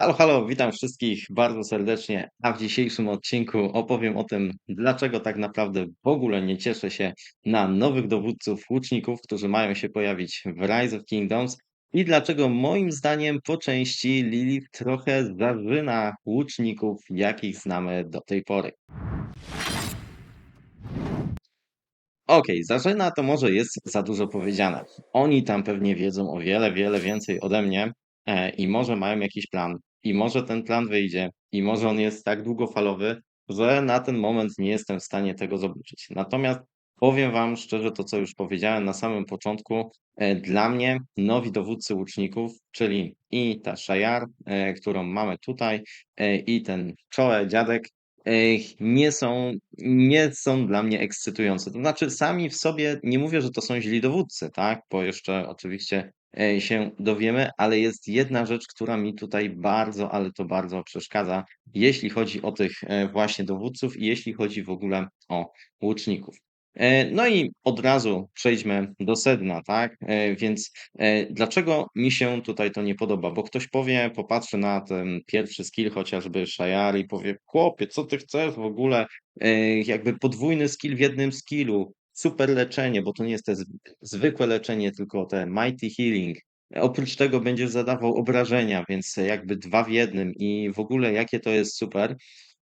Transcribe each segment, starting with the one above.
Halo, halo, witam wszystkich bardzo serdecznie. A w dzisiejszym odcinku opowiem o tym, dlaczego tak naprawdę w ogóle nie cieszę się na nowych dowódców łuczników, którzy mają się pojawić w Rise of Kingdoms i dlaczego moim zdaniem po części Lilith trochę zażyna łuczników, jakich znamy do tej pory. Okej, Zarzyna to może jest za dużo powiedziane. Oni tam pewnie wiedzą o wiele, wiele więcej ode mnie e, i może mają jakiś plan. I może ten plan wyjdzie, i może on jest tak długofalowy, że na ten moment nie jestem w stanie tego zobaczyć. Natomiast powiem Wam szczerze to, co już powiedziałem na samym początku. E, dla mnie nowi dowódcy łuczników, czyli i ta Shajar, e, którą mamy tutaj, e, i ten Czoe, dziadek, nie są nie są dla mnie ekscytujące. To znaczy sami w sobie nie mówię, że to są źli dowódcy, tak, bo jeszcze oczywiście, się dowiemy, ale jest jedna rzecz, która mi tutaj bardzo, ale to bardzo przeszkadza, jeśli chodzi o tych, e, właśnie dowódców i jeśli chodzi w ogóle o łuczników. E, no i od razu przejdźmy do sedna, tak, e, więc, e, dlaczego mi się tutaj to nie podoba? Bo ktoś powie, popatrzy na ten pierwszy skill chociażby Shayar i powie: „Chłopie, co ty chcesz w ogóle? E, jakby podwójny skill w jednym skillu, super leczenie”, bo to nie jest te zw zwykłe leczenie, tylko te mighty healing. Oprócz tego będziesz zadawał obrażenia, więc jakby 2 w jednym i w ogóle jakie to jest super.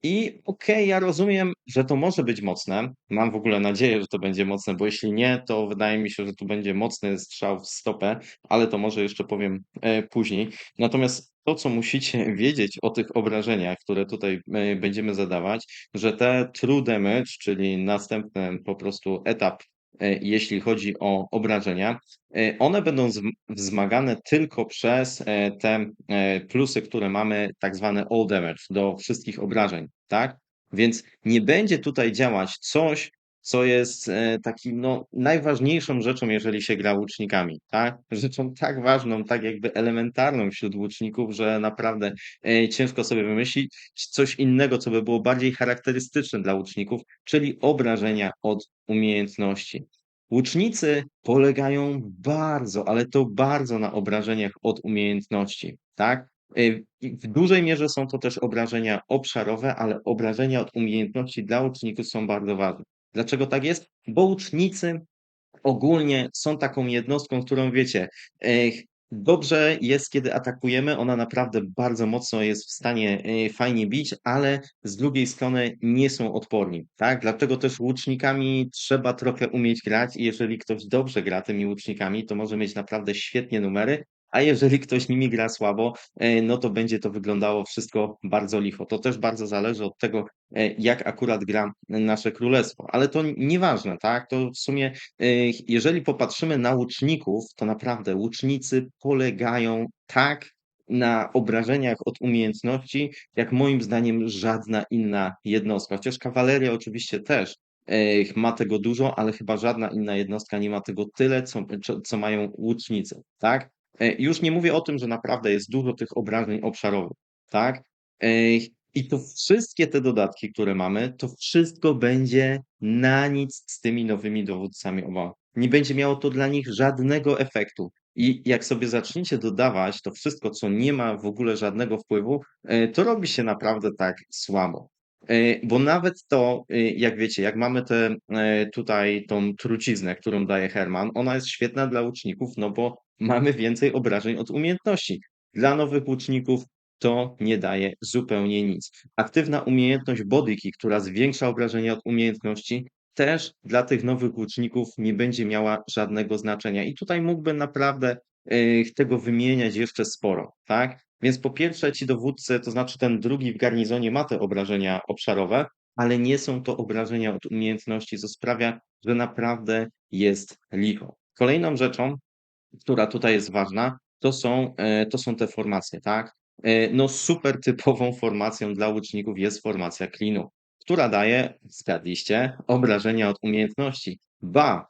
I okej, ja rozumiem, że to może być mocne. Mam w ogóle nadzieję, że to będzie mocne, bo jeśli nie, to wydaje mi się, że tu będzie mocny strzał w stopę, ale to może jeszcze powiem, e, później. Natomiast to, co musicie wiedzieć o tych obrażeniach, które tutaj, e, będziemy zadawać, że te true damage, czyli następny po prostu etap, jeśli chodzi o obrażenia, e, one będą wzmagane tylko przez, e, te, e, plusy, które mamy, tak zwane all damage do wszystkich obrażeń, tak? Więc nie będzie tutaj działać coś, co jest, e, takim, no, najważniejszą rzeczą, jeżeli się gra łucznikami, tak? Rzeczą tak ważną, tak jakby elementarną wśród łuczników, że naprawdę, e, ciężko sobie wymyślić coś innego, co by było bardziej charakterystyczne dla łuczników, czyli obrażenia od umiejętności. Łucznicy polegają bardzo, ale to bardzo na obrażeniach od umiejętności, tak? I w dużej mierze są to też obrażenia obszarowe, ale obrażenia od umiejętności dla łuczników są bardzo ważne. Dlaczego tak jest? Bo łucznicy ogólnie są taką jednostką, którą wiecie, dobrze jest, kiedy atakujemy, ona naprawdę bardzo mocno jest w stanie, e, fajnie bić, ale z drugiej strony nie są odporni, tak? Dlatego też łucznikami trzeba trochę umieć grać i jeżeli ktoś dobrze gra tymi łucznikami, to może mieć naprawdę świetnie numery, a jeżeli ktoś nimi gra słabo, e, no to będzie to wyglądało wszystko bardzo licho. To też bardzo zależy od tego, e, jak akurat gra nasze królestwo, ale to nieważne, tak? To w sumie, e, jeżeli popatrzymy na łuczników, to naprawdę łucznicy polegają tak na obrażeniach od umiejętności, jak moim zdaniem żadna inna jednostka. Chociaż kawaleria oczywiście też, ma tego dużo, ale chyba żadna inna jednostka nie ma tego tyle, co co mają łucznicy, tak? E, już nie mówię o tym, że naprawdę jest dużo tych obrażeń obszarowych, tak? E, I to wszystkie te dodatki, które mamy, to wszystko będzie na nic z tymi nowymi dowódcami oba. Nie będzie miało to dla nich żadnego efektu. I jak sobie zaczniecie dodawać to wszystko, co nie ma w ogóle żadnego wpływu, e, to robi się naprawdę tak słabo. Bo nawet to, jak wiecie, jak mamy te, tutaj tą truciznę, którą daje Herman, ona jest świetna dla łuczników, no bo mamy więcej obrażeń od umiejętności. Dla nowych łuczników to nie daje zupełnie nic. Aktywna umiejętność Bodyki, która zwiększa obrażenia od umiejętności, też dla tych nowych łuczników nie będzie miała żadnego znaczenia. I tutaj mógłbym naprawdę tego wymieniać jeszcze sporo, tak? Więc po pierwsze ci dowódcy, to znaczy ten drugi w garnizonie ma te obrażenia obszarowe, ale nie są to obrażenia od umiejętności, co sprawia, że naprawdę jest licho. Kolejną rzeczą, która tutaj jest ważna, to są, e, to są te formacje, tak? E, no super typową formacją dla łuczników jest formacja klinu, która daje, zgadliście, obrażenia od umiejętności. Ba,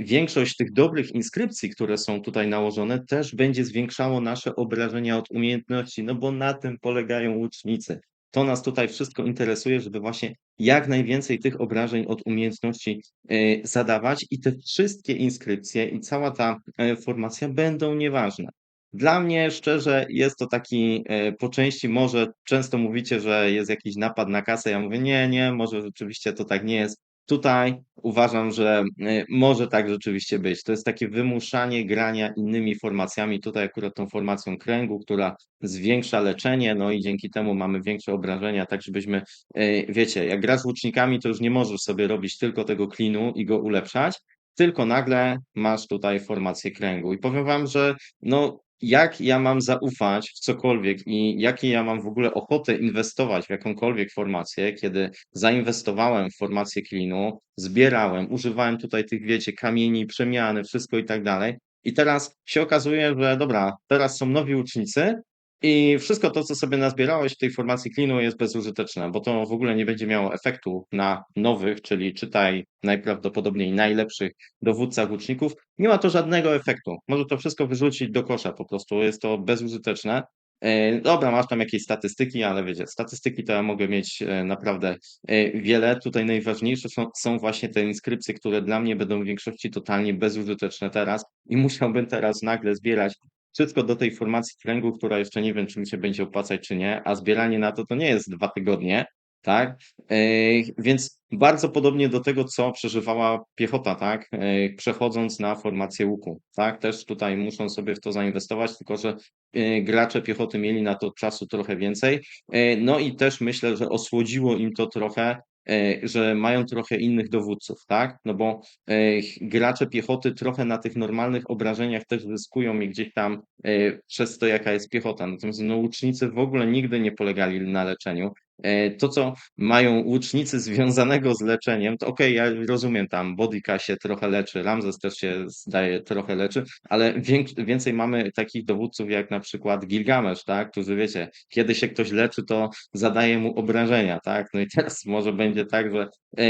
większość tych dobrych inskrypcji, które są tutaj nałożone, też będzie zwiększało nasze obrażenia od umiejętności, no bo na tym polegają łucznicy. To nas tutaj wszystko interesuje, żeby właśnie jak najwięcej tych obrażeń od umiejętności, e, zadawać i te wszystkie inskrypcje i cała ta, e, formacja będą nieważne. Dla mnie szczerze jest to taki, e, po części może często mówicie, że jest jakiś napad na kasę, ja mówię: "Nie, nie, może rzeczywiście to tak nie jest". Tutaj uważam, że, y, może tak rzeczywiście być. To jest takie wymuszanie grania innymi formacjami, tutaj akurat tą formacją kręgu, która zwiększa leczenie, no i dzięki temu mamy większe obrażenia, tak żebyśmy, y, wiecie, jak grasz łucznikami, to już nie możesz sobie robić tylko tego klinu i go ulepszać, tylko nagle masz tutaj formację kręgu. I powiem wam, że no, jak ja mam zaufać w cokolwiek i jakie ja mam w ogóle ochotę inwestować w jakąkolwiek formację, kiedy zainwestowałem w formację klinu, zbierałem, używałem tutaj tych, wiecie, kamieni, przemiany, wszystko i tak dalej. I teraz się okazuje, że dobra, teraz są nowi łucznicy i wszystko to, co sobie nazbierałeś w tej formacji klinu jest bezużyteczne, bo to w ogóle nie będzie miało efektu na nowych, czyli czytaj najprawdopodobniej najlepszych dowódcach łuczników. Nie ma to żadnego efektu. Może to wszystko wyrzucić do kosza po prostu, jest to bezużyteczne. E, dobra, masz tam jakieś statystyki, ale wiecie, statystyki to ja mogę mieć e, naprawdę e, wiele. Tutaj najważniejsze są, są właśnie te inskrypcje, które dla mnie będą w większości totalnie bezużyteczne teraz i musiałbym teraz nagle zbierać wszystko do tej formacji kręgu, która jeszcze nie wiem, czy mi się będzie opłacać, czy nie, a zbieranie na to to nie jest dwa tygodnie, tak? Yy, więc bardzo podobnie do tego, co przeżywała piechota, tak? Yy, przechodząc na formację łuku, tak? Też tutaj muszą sobie w to zainwestować, tylko że yy, gracze piechoty mieli na to czasu trochę więcej. No i też myślę, że osłodziło im to trochę, że mają trochę innych dowódców, tak? No bo yy, gracze piechoty trochę na tych normalnych obrażeniach też zyskują i gdzieś tam yy, przez to, jaka jest piechota. Natomiast no, łucznicy w ogóle nigdy nie polegali na leczeniu. E, to, co mają łucznicy związanego z leczeniem, to okej, ja rozumiem tam, Bodyka się trochę leczy, Ramzes też się zdaje trochę leczy, ale więcej mamy takich dowódców jak na przykład Gilgamesz, tak, którzy wiecie, kiedy się ktoś leczy, to zadaje mu obrażenia, tak. No i teraz może będzie tak, że, e,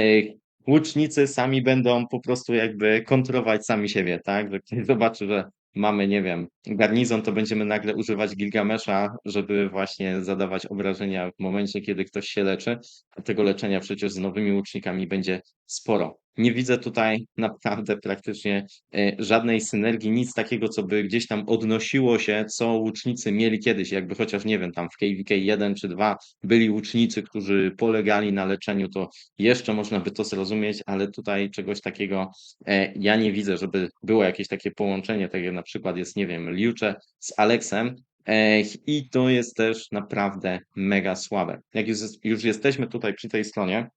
łucznicy sami będą po prostu jakby kontrować sami siebie, tak, że ktoś zobaczy, że mamy, nie wiem, garnizon, to będziemy nagle używać Gilgamesza, żeby właśnie zadawać obrażenia w momencie, kiedy ktoś się leczy, a tego leczenia przecież z nowymi łucznikami będzie sporo. Nie widzę tutaj naprawdę praktycznie e, żadnej synergii, nic takiego, co by gdzieś tam odnosiło się, co łucznicy mieli kiedyś, jakby chociaż nie wiem, tam w KVK 1 czy 2 byli łucznicy, którzy polegali na leczeniu, to jeszcze można by to zrozumieć, ale tutaj czegoś takiego e, ja nie widzę, żeby było jakieś takie połączenie, tak jak na przykład jest, nie wiem, Liucze z Aleksem, e, i to jest też naprawdę mega słabe. Jak już, już jesteśmy tutaj przy tej stronie,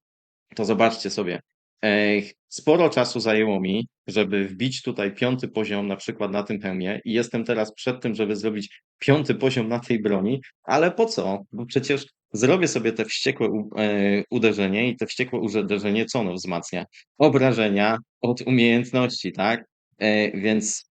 to zobaczcie sobie, sporo czasu zajęło mi, żeby wbić tutaj piąty poziom na przykład na tym hełmie i jestem teraz przed tym, żeby zrobić piąty poziom na tej broni, ale po co? Bo przecież zrobię sobie te wściekłe e, uderzenie i te wściekłe uderzenie co ono wzmacnia? Obrażenia od umiejętności, tak? E, więc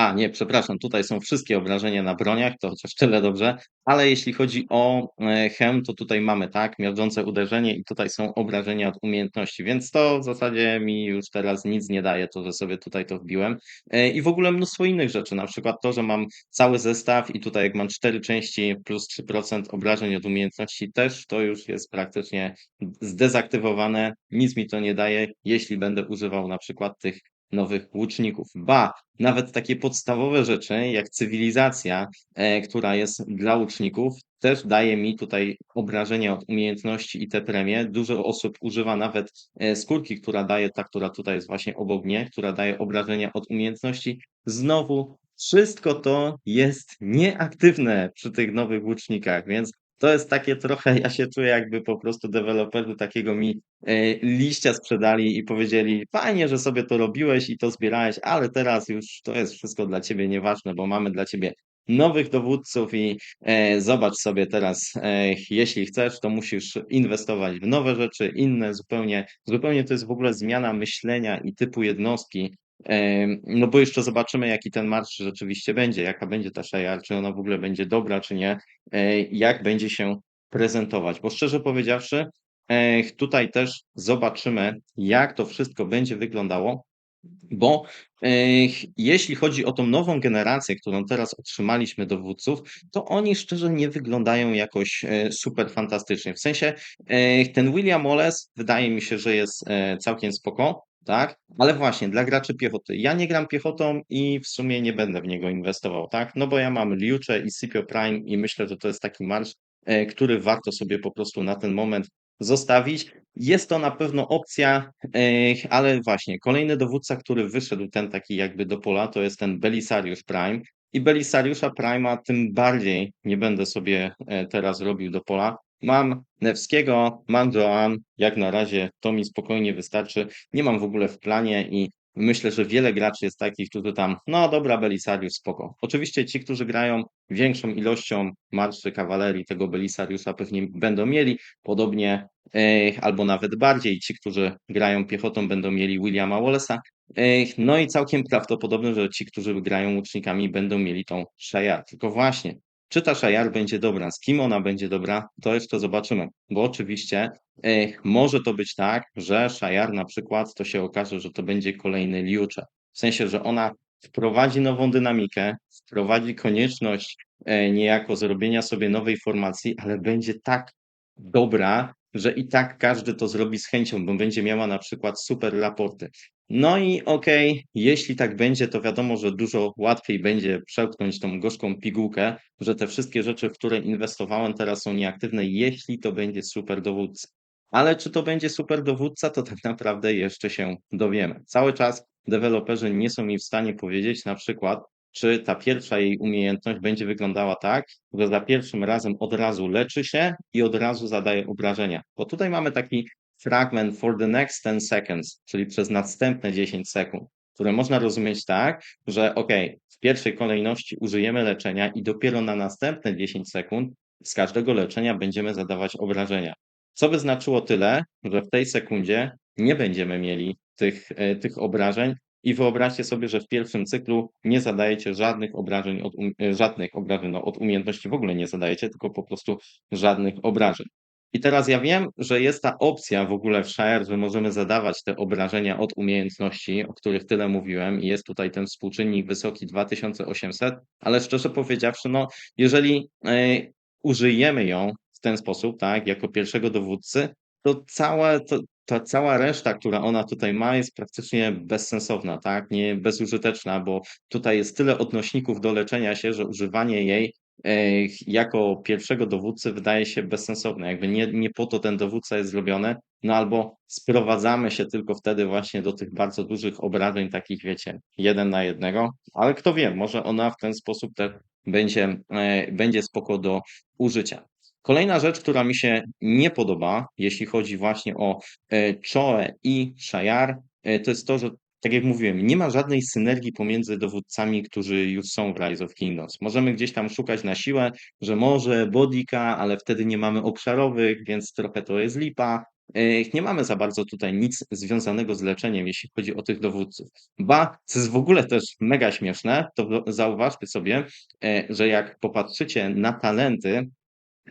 a, nie, przepraszam, tutaj są wszystkie obrażenia na broniach, to chociaż tyle dobrze, ale jeśli chodzi o e, chem, to tutaj mamy, tak, miażdżące uderzenie i tutaj są obrażenia od umiejętności, więc to w zasadzie mi już teraz nic nie daje, to, że sobie tutaj to wbiłem. E, I w ogóle mnóstwo innych rzeczy, na przykład to, że mam cały zestaw i tutaj jak mam cztery części plus 3% obrażeń od umiejętności też, to już jest praktycznie zdezaktywowane, nic mi to nie daje, jeśli będę używał na przykład tych nowych łuczników. Ba, nawet takie podstawowe rzeczy jak cywilizacja, e, która jest dla łuczników, też daje mi tutaj obrażenia od umiejętności i te premie. Dużo osób używa nawet e, skórki, która daje ta, która tutaj jest właśnie obok mnie, która daje obrażenia od umiejętności. Znowu wszystko to jest nieaktywne przy tych nowych łucznikach, więc to jest takie trochę, ja się czuję jakby po prostu deweloperzy takiego mi e, liścia sprzedali i powiedzieli: "Fajnie, że sobie to robiłeś i to zbierałeś, ale teraz już to jest wszystko dla ciebie nieważne, bo mamy dla ciebie nowych dowódców i e, zobacz sobie teraz, e, jeśli chcesz, to musisz inwestować w nowe rzeczy, inne zupełnie zupełnie to jest w ogóle zmiana myślenia i typu jednostki. No bo jeszcze zobaczymy, jaki ten marsz rzeczywiście będzie, jaka będzie ta Shire, czy ona w ogóle będzie dobra, czy nie, e, jak będzie się prezentować. Bo szczerze powiedziawszy, e, tutaj też zobaczymy, jak to wszystko będzie wyglądało, bo e, jeśli chodzi o tą nową generację, którą teraz otrzymaliśmy dowódców, to oni szczerze nie wyglądają jakoś super fantastycznie. W sensie ten William Wallace wydaje mi się, że jest całkiem spoko. Tak? Ale właśnie dla graczy piechoty. Ja nie gram piechotą i w sumie nie będę w niego inwestował, tak? No bo ja mam Liucze i Scipio Prime i myślę, że to jest taki marsz, e, który warto sobie po prostu na ten moment zostawić. Jest to na pewno opcja, e, ale właśnie kolejny dowódca, który wyszedł ten taki jakby do pola, to jest ten Belisariusz Prime. I Belisariusza Prime'a tym bardziej nie będę sobie e, teraz robił do pola. Mam Newskiego, mam Joan, jak na razie to mi spokojnie wystarczy. Nie mam w ogóle w planie i myślę, że wiele graczy jest takich, którzy tam, no dobra, Belisariusz, spoko. Oczywiście ci, którzy grają większą ilością marszy kawalerii tego Belisariusza pewnie będą mieli, podobnie albo nawet bardziej ci, którzy grają piechotą będą mieli Williama Wallace'a, no i całkiem prawdopodobne, że ci, którzy grają łucznikami będą mieli tą Shayar. Tylko właśnie, czy ta Shayar będzie dobra, z kim ona będzie dobra, to jeszcze zobaczymy. Bo oczywiście może to być tak, że Shayar na przykład to się okaże, że to będzie kolejny Liucze. W sensie, że ona wprowadzi nową dynamikę, wprowadzi konieczność e, niejako zrobienia sobie nowej formacji, ale będzie tak dobra, że i tak każdy to zrobi z chęcią, bo będzie miała na przykład super raporty. No i okej, jeśli tak będzie, to wiadomo, że dużo łatwiej będzie przełknąć tą gorzką pigułkę, że te wszystkie rzeczy, w które inwestowałem teraz są nieaktywne, jeśli to będzie super dowódca. Ale czy to będzie super dowódca, to tak naprawdę jeszcze się dowiemy. Cały czas deweloperzy nie są mi w stanie powiedzieć na przykład, czy ta pierwsza jej umiejętność będzie wyglądała tak, że za pierwszym razem od razu leczy się i od razu zadaje obrażenia. Bo tutaj mamy taki fragment for the next 10 seconds, czyli przez następne 10 sekund, które można rozumieć tak, że ok, w pierwszej kolejności użyjemy leczenia i dopiero na następne 10 sekund z każdego leczenia będziemy zadawać obrażenia. Co by znaczyło tyle, że w tej sekundzie nie będziemy mieli tych, e, tych obrażeń i wyobraźcie sobie, że w pierwszym cyklu nie zadajecie żadnych obrażeń od, um, e, żadnych obrażeń no, od umiejętności w ogóle nie zadajecie, tylko po prostu żadnych obrażeń. I teraz ja wiem, że jest ta opcja w ogóle w Shire, że możemy zadawać te obrażenia od umiejętności, o których tyle mówiłem i jest tutaj ten współczynnik wysoki 2800, ale szczerze powiedziawszy, no jeżeli y, użyjemy ją w ten sposób, tak, jako pierwszego dowódcy, to całe, to, ta cała reszta, która ona tutaj ma, jest praktycznie bezsensowna, tak, nie bezużyteczna, bo tutaj jest tyle odnośników do leczenia się, że używanie jej jako pierwszego dowódcy wydaje się bezsensowne. Jakby nie, nie po to ten dowódca jest zrobiony, no albo sprowadzamy się tylko wtedy właśnie do tych bardzo dużych obrażeń, takich wiecie, jeden na jednego, ale kto wie, może ona w ten sposób też będzie, e, będzie spoko do użycia. Kolejna rzecz, która mi się nie podoba, jeśli chodzi właśnie o e, Choe i Shayar, e, to jest to, że tak jak mówiłem, nie ma żadnej synergii pomiędzy dowódcami, którzy już są w Rise of Kingdoms. Możemy gdzieś tam szukać na siłę, że może Bodika, ale wtedy nie mamy obszarowych, więc trochę to jest lipa. Nie mamy za bardzo tutaj nic związanego z leczeniem, jeśli chodzi o tych dowódców. Ba, co jest w ogóle też mega śmieszne, to zauważcie sobie, e, że jak popatrzycie na talenty,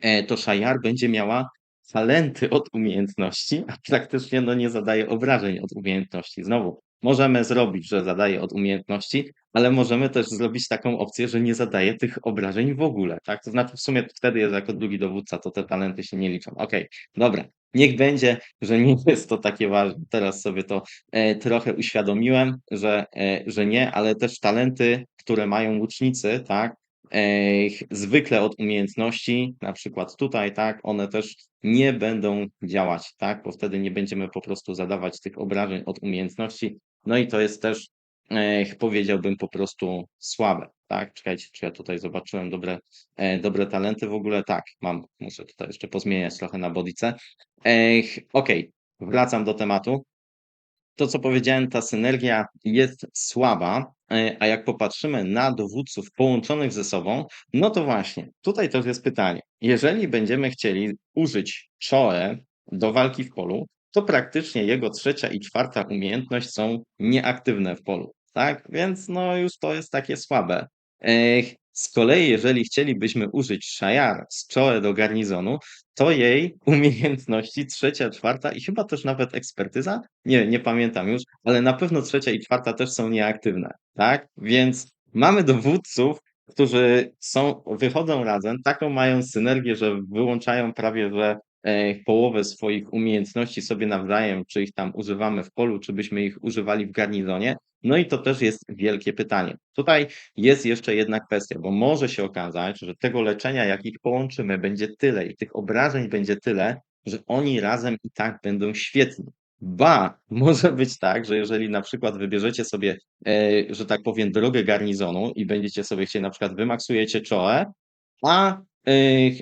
e, to Shayar będzie miała talenty od umiejętności, a praktycznie no nie zadaje obrażeń od umiejętności. Znowu, Możemy zrobić, że zadaje od umiejętności, ale możemy też zrobić taką opcję, że nie zadaje tych obrażeń w ogóle, tak? To znaczy w sumie wtedy jest jako drugi dowódca, to te talenty się nie liczą. Okej, dobra. Niech będzie, że nie jest to takie ważne. Teraz sobie to e, trochę uświadomiłem, że, e, że nie, ale też talenty, które mają łucznicy, tak? E, zwykle od umiejętności, na przykład tutaj, tak, one też nie będą działać, tak, bo wtedy nie będziemy po prostu zadawać tych obrażeń od umiejętności, no i to jest też, e, powiedziałbym, po prostu słabe. Tak, czekajcie, czy ja tutaj zobaczyłem dobre, e, dobre talenty w ogóle? Tak, mam, muszę tutaj jeszcze pozmieniać trochę na bodice. Okay. wracam do tematu. To, co powiedziałem, ta synergia jest słaba, e, a jak popatrzymy na dowódców połączonych ze sobą, no to właśnie, tutaj też jest pytanie. Jeżeli będziemy chcieli użyć Choe do walki w polu, to praktycznie jego trzecia i czwarta umiejętność są nieaktywne w polu, tak? Więc no już to jest takie słabe. Z kolei, jeżeli chcielibyśmy użyć Shayar z Choe do garnizonu, to jej umiejętności trzecia, czwarta i chyba też nawet ekspertyza, nie, nie pamiętam już, ale na pewno trzecia i czwarta też są nieaktywne, tak? Więc mamy dowódców, którzy są, wychodzą razem, taką mają synergię, że wyłączają prawie że połowę swoich umiejętności sobie nawzajem, czy ich tam używamy w polu, czy byśmy ich używali w garnizonie. No i to też jest wielkie pytanie. Tutaj jest jeszcze jedna kwestia, bo może się okazać, że tego leczenia, jak ich połączymy, będzie tyle i tych obrażeń będzie tyle, że oni razem i tak będą świetni. Ba, może być tak, że jeżeli na przykład wybierzecie sobie, e, że tak powiem, drogę garnizonu i będziecie sobie chcieli, na przykład wymaksujecie czołę, a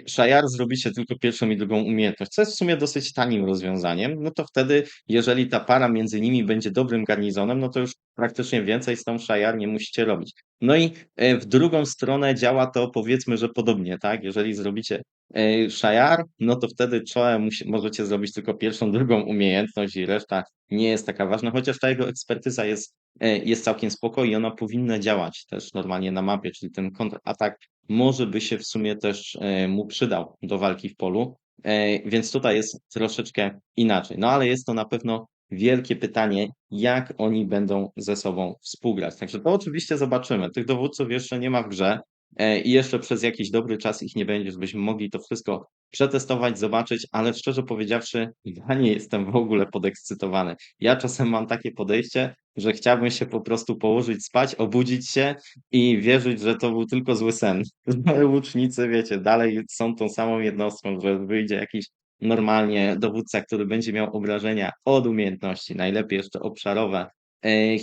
Shajar zrobicie tylko pierwszą i drugą umiejętność, co jest w sumie dosyć tanim rozwiązaniem, no to wtedy, jeżeli ta para między nimi będzie dobrym garnizonem, no to już praktycznie więcej z tą Shajar nie musicie robić. No i e, w drugą stronę działa to powiedzmy, że podobnie, tak? Jeżeli zrobicie e, Shajar, no to wtedy musi, możecie zrobić tylko pierwszą, drugą umiejętność i reszta nie jest taka ważna, chociaż ta jego ekspertyza jest, e, jest całkiem spoko i ona powinna działać też normalnie na mapie, czyli ten kontratak może by się w sumie też e, mu przydał do walki w polu, e, więc tutaj jest troszeczkę inaczej. No ale jest to na pewno wielkie pytanie, jak oni będą ze sobą współgrać. Także to oczywiście zobaczymy. Tych dowódców jeszcze nie ma w grze i jeszcze przez jakiś dobry czas ich nie będzie, żebyśmy mogli to wszystko przetestować, zobaczyć, ale szczerze powiedziawszy, ja nie jestem w ogóle podekscytowany. Ja czasem mam takie podejście, że chciałbym się po prostu położyć spać, obudzić się i wierzyć, że to był tylko zły sen. Łucznicy, wiecie, dalej są tą samą jednostką, że wyjdzie jakiś normalnie dowódca, który będzie miał obrażenia od umiejętności, najlepiej jeszcze obszarowe, e,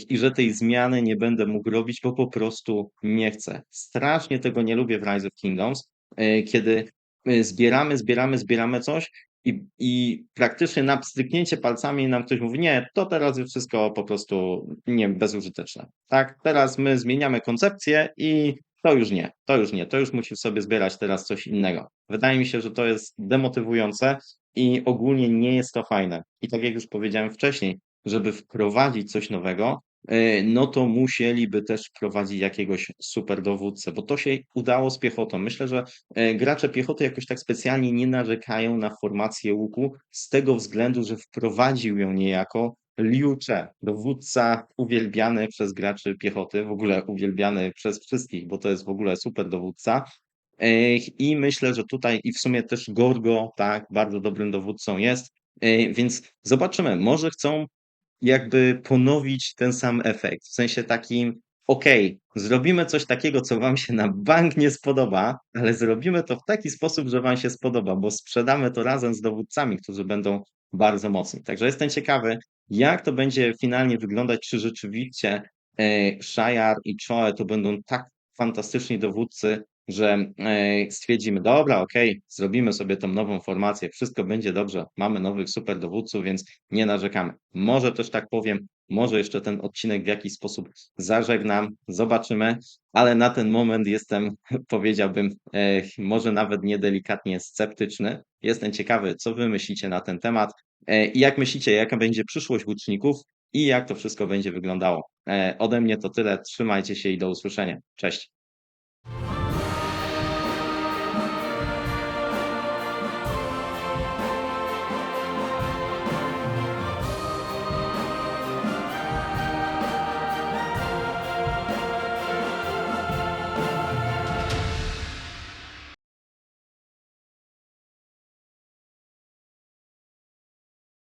i że tej zmiany nie będę mógł robić, bo po prostu nie chcę. Strasznie tego nie lubię w Rise of Kingdoms, e, kiedy e, zbieramy, zbieramy, zbieramy coś i, i praktycznie na pstryknięcie palcami nam ktoś mówi, nie, to teraz jest wszystko po prostu nie bezużyteczne. Tak, teraz my zmieniamy koncepcję i to już nie, to już nie, to już musisz sobie zbierać teraz coś innego. Wydaje mi się, że to jest demotywujące i ogólnie nie jest to fajne. I tak jak już powiedziałem wcześniej, żeby wprowadzić coś nowego, e, no to musieliby też wprowadzić jakiegoś super dowódcę, bo to się udało z piechotą. Myślę, że e, gracze piechoty jakoś tak specjalnie nie narzekają na formację łuku z tego względu, że wprowadził ją niejako Liu Che, dowódca uwielbiany przez graczy piechoty, w ogóle uwielbiany przez wszystkich, bo to jest w ogóle super dowódca. E, I myślę, że tutaj i w sumie też Gorgo, tak, bardzo dobrym dowódcą jest. Więc zobaczymy, może chcą jakby ponowić ten sam efekt. W sensie takim, okej, zrobimy coś takiego, co wam się na bank nie spodoba, ale zrobimy to w taki sposób, że wam się spodoba, bo sprzedamy to razem z dowódcami, którzy będą bardzo mocni. Także jestem ciekawy, jak to będzie finalnie wyglądać, czy rzeczywiście e, Shire i Choe to będą tak fantastyczni dowódcy, że e, stwierdzimy, dobra, okej, zrobimy sobie tą nową formację, wszystko będzie dobrze, mamy nowych super dowódców, więc nie narzekamy. Może też tak powiem, może jeszcze ten odcinek w jakiś sposób zażegnam, zobaczymy, ale na ten moment jestem, powiedziałbym, e, może nawet niedelikatnie sceptyczny. Jestem ciekawy, co wy myślicie na ten temat e, i jak myślicie, jaka będzie przyszłość łuczników i jak to wszystko będzie wyglądało. Ode mnie to tyle, trzymajcie się i do usłyszenia. Cześć.